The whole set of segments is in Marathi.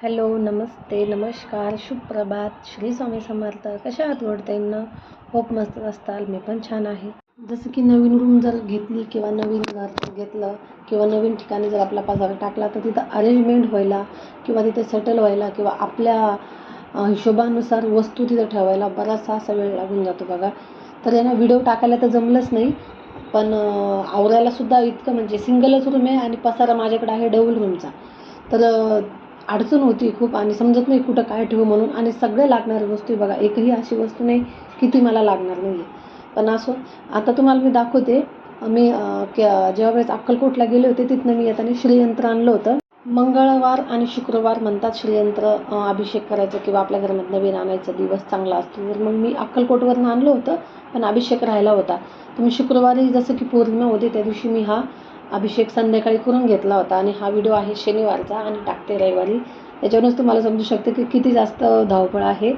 हॅलो नमस्ते नमस्कार सुप्रभात. श्री स्वामी समर्थ. कशा आहात गोडताईंना? होप मस्त असताल. मी पण छान आहे. जसं की नवीन रूम जर घेतली किंवा नवीन घर घेतलं किंवा नवीन ठिकाणी जर आपला पसारा टाकला तर तिथं अरेंजमेंट व्हायला किंवा तिथे सेटल व्हायला किंवा आपल्या हिशोबानुसार वस्तू तिथं ठेवायला बराचसा असा वेळ लागून जातो बघा. तर यांना व्हिडिओ टाकायला तर जमलंच नाही पण अं, आवरायला सुद्धा इतकं म्हणजे सिंगलच रूम आहे आणि पसारा माझ्याकडे आहे डबल रूमचा तर अडचण होती खूप आणि समजत नाही कुठं काय ठेवू म्हणून. आणि सगळ्या लागणारी वस्तू आहे बघा एकही अशी वस्तू नाही की ती मला लागणार नाही आहे पण असो आता तुम्हाला मी दाखवते. मी ज्या जेव्हा वेळेस अक्कलकोटला गेले होते तिथनं मी येताना श्रीयंत्र आणलं होतं. मंगळवार आणि शुक्रवार म्हणतात श्रीयंत्र अभिषेक करायचं किंवा आपल्या घरामध्ये नवीन आणायचा दिवस चांगला असतो. तर मग मी अक्कलकोटवरनं आणलं होतं पण अभिषेक राहिला होता. तर मी शुक्रवारी जसं की पौर्णिमा होते त्या दिवशी मी हा अभिषेक संध्याकाळी करून घेतला होता आणि हा व्हिडिओ आहे शनिवारचा आणि टाकते रविवारी. त्याच्यावरूनच तुम्हाला समजू शकते की किती जास्त धावपळ आहे.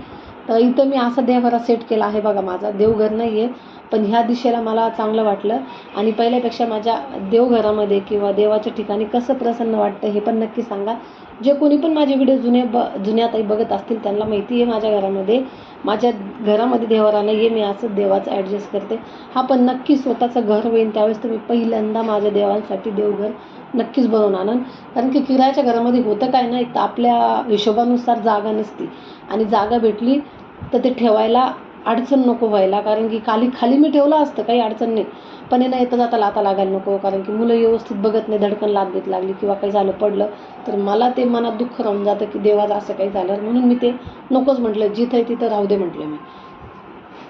तर इथं मी असा देवघरा सेट केला आहे बघा माझा. देवघर नाही आहे पण ह्या दिशेला मला चांगलं वाटलं. आणि पहिल्यापेक्षा माझ्या देवघरामध्ये किंवा देवाच्या ठिकाणी कसं प्रसन्न वाटतं हे पण नक्की सांगा. जे कोणी पण माझे व्हिडिओ जुने ब जुन्या ताई बघत असतील त्यांना माहिती आहे माझ्या घरामध्ये. माझ्या घरामध्ये देवर नाही आहे मी असं देवाचं ॲडजस्ट करते. हा पण नक्की स्वतःचं घर होईल त्यावेळेस तर मी पहिल्यांदा माझ्या देवांसाठी देवघर नक्कीच बनवून आणन. कारण की किरायाच्या घरामध्ये होतं काय ना एक तर आपल्या हिशोबानुसार जागा नसती. आणि जागा भेटली तर ते ठेवायला अडचण नको व्हायला कारण की खाली खाली मी ठेवलं असतं काही अडचण नाही. पण हे ना येतं जाता लाता लागायला नको कारण की मुलं व्यवस्थित बघत नाही धडकन लाग देत लागली किंवा काही झालं पडलं तर मला ते मनात दुःख राहून जातं की देवाचं असं काही झालं. म्हणून मी ते नकोच म्हटलं जिथं आहे तिथं राहू दे म्हटलं मी.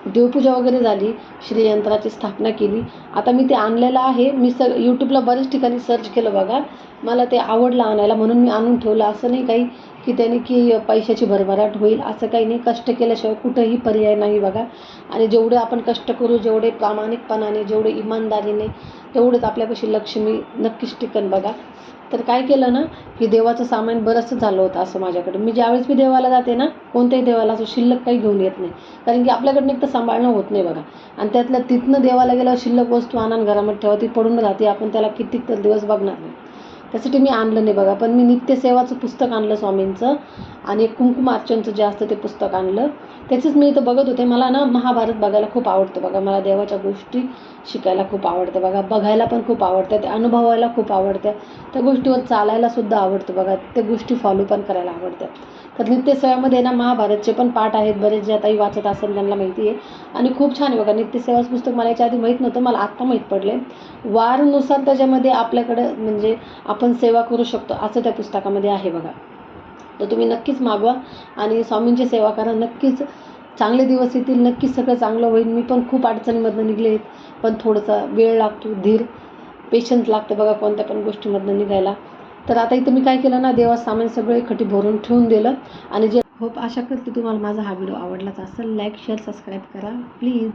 देवपूजा वगैरे झाली श्रीयंत्राची स्थापना केली. आता मी ते आणलेलं आहे मी सर यूट्यूबला बऱ्याच ठिकाणी सर्च केलं बघा. मला ते आवडलं आणायला म्हणून मी आणून ठेवलं. असं नाही काही की त्याने की पैशाची भरभराट होईल असं काही नाही. कष्ट केल्याशिवाय कुठंही पर्याय नाही बघा. आणि जेवढे आपण कष्ट करू जेवढे प्रामाणिकपणाने जेवढे इमानदारीने तेवढंच आपल्यापाशी लक्ष्मी नक्कीच टिकन बघा. तर काय केलं ना की देवाचं सामान बरंचसं झालं होतं असं माझ्याकडे. मी ज्यावेळेस मी देवाला जाते ना कोणत्याही देवाला असं शिल्लक काही घेऊन येत नाही. कारण की आपल्याकडनं एक तर सांभाळणं होत नाही बघा. आणि त्यातल्या तिथनं देवाला गेल्यावर शिल्लक वस्तू आणून घरामध्ये ठेवा ती पडून राहते. आपण त्याला कितीक तर दिवस बघणार नाही. त्यासाठी मी आणलं नाही बघा. पण मी नित्यसेवाचं पुस्तक आणलं स्वामींचं आणि कुंकुम कुंकुमार्चनचं जे असतं ते पुस्तक आणलं. त्याचंच मी इथं बघत होते. मला ना महाभारत बघायला खूप आवडतं बघा. मला देवाच्या गोष्टी शिकायला खूप आवडतं बघा. बघायला पण खूप आवडतं. ते अनुभवायला खूप आवडतं. त्या गोष्टीवर चालायला सुद्धा आवडतं बघा. त्या गोष्टी फॉलो पण करायला आवडतात तर नित्यसेवामध्ये ना महाभारतचे पण पाठ आहेत बरेच जे आताही वाचत असेल त्यांना माहिती आहे. आणि खूप छान आहे बघा. नित्यसेवाचं पुस्तक मला याच्या आधी माहीत नव्हतं. मला आत्ता माहीत पडले वारनुसार त्याच्यामध्ये आपल्याकडं म्हणजे आपण सेवा करू शकतो असं त्या पुस्तकामध्ये आहे बघा. तर तुम्ही नक्कीच मागवा आणि स्वामींची सेवा करा. नक्कीच चांगले दिवस येतील नक्कीच सगळं चांगलं होईल. मी पण खूप अडचणीमधनं निघले आहेत पण थोडासा वेळ लागतो धीर पेशन्स लागतं बघा कोणत्या पण गोष्टीमधनं निघायला. तर आता इथं मी काय केलं ना देवा सामान सगळे खटी भरून ठेवून दिलं आणि जे होप आशा करते तुम्हाला माझा हा व्हिडिओ आवडलाच असेल. लाईक शेअर सबस्क्राईब करा प्लीज